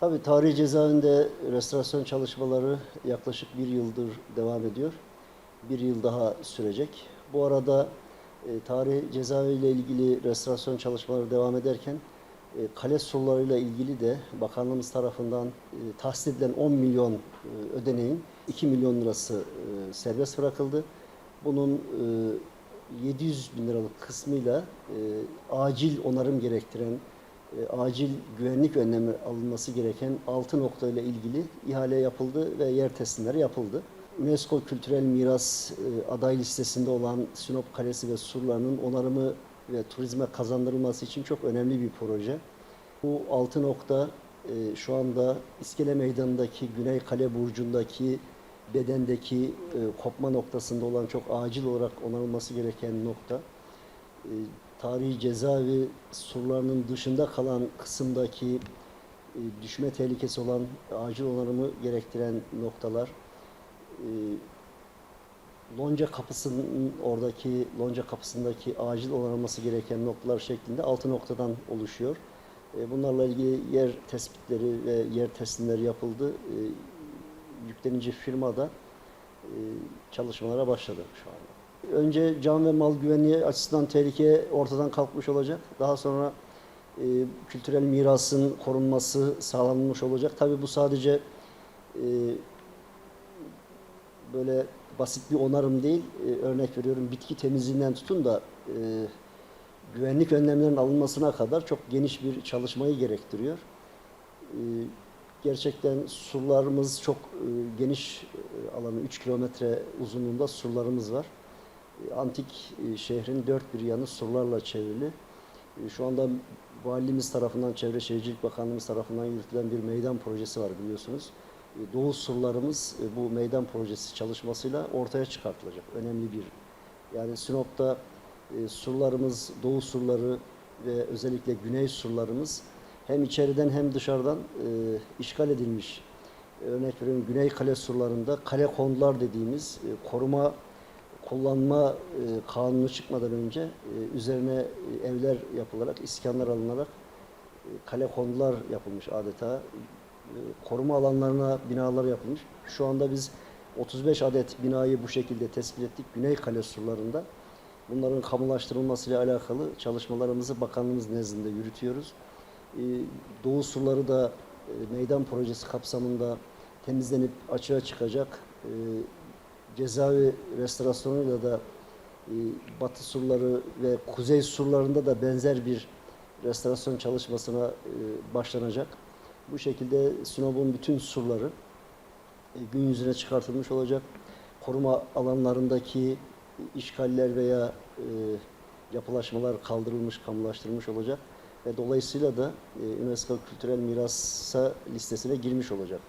Tabii tarihi cezaevinde restorasyon çalışmaları yaklaşık bir yıldır devam ediyor. Bir yıl daha sürecek. Bu arada e, tarihi cezaevi ile ilgili restorasyon çalışmaları devam ederken e, kale surlarıyla ilgili de bakanlığımız tarafından e, tahsis edilen 10 milyon e, ödeneğin 2 milyon lirası e, serbest bırakıldı. Bunun e, 700 bin liralık kısmıyla e, acil onarım gerektiren e, acil güvenlik önlemi alınması gereken 6 noktayla ilgili ihale yapıldı ve yer teslimleri yapıldı. UNESCO Kültürel Miras e, aday listesinde olan Sinop Kalesi ve surlarının onarımı ve turizme kazandırılması için çok önemli bir proje. Bu 6 nokta e, şu anda İskele Meydanı'ndaki Güney Kale Burcu'ndaki bedendeki e, kopma noktasında olan çok acil olarak onarılması gereken nokta. E, tarihi cezaevi surlarının dışında kalan kısımdaki e, düşme tehlikesi olan acil onarımı gerektiren noktalar. E, Lonca kapısının oradaki Lonca kapısındaki acil onarılması gereken noktalar şeklinde altı noktadan oluşuyor. E, Bunlarla ilgili yer tespitleri ve yer teslimleri yapıldı. Yüklenici firma da çalışmalara başladı şu anda. Önce can ve mal güvenliği açısından tehlike ortadan kalkmış olacak. Daha sonra e, kültürel mirasın korunması sağlanmış olacak. Tabii bu sadece e, böyle basit bir onarım değil. E, örnek veriyorum bitki temizliğinden tutun da e, güvenlik önlemlerinin alınmasına kadar çok geniş bir çalışmayı gerektiriyor. E, gerçekten surlarımız çok e, geniş e, alanı 3 kilometre uzunluğunda surlarımız var. Antik e, şehrin dört bir yanı surlarla çevrili. E, Şu anda valimiz tarafından, Çevre Şehircilik Bakanlığımız tarafından yürütülen bir meydan projesi var biliyorsunuz. E, Doğu surlarımız bu meydan projesi çalışmasıyla ortaya çıkartılacak. Önemli bir. Yani Sinop'ta surlarımız, doğu surları ve özellikle güney surlarımız hem içeriden hem dışarıdan işgal edilmiş. Örnek veriyorum Güney Kale surlarında kale kondular dediğimiz koruma kullanma e, kanunu çıkmadan önce e, üzerine e, evler yapılarak, iskanlar alınarak kale kondular yapılmış adeta. Koruma alanlarına binalar yapılmış. Şu anda biz 35 adet binayı bu şekilde tespit ettik Güney Kale surlarında. Bunların kamulaştırılmasıyla alakalı çalışmalarımızı bakanlığımız nezdinde yürütüyoruz. Doğu surları da meydan projesi kapsamında temizlenip açığa çıkacak. Cezaevi restorasyonuyla da e, batı surları ve kuzey surlarında da benzer bir restorasyon çalışmasına e, başlanacak. Bu şekilde Sinop'un bütün surları e, gün yüzüne çıkartılmış olacak. Koruma alanlarındaki işgaller veya e, yapılaşmalar kaldırılmış, kamulaştırılmış olacak ve dolayısıyla da e, UNESCO Kültürel Mirasa listesine girmiş olacak.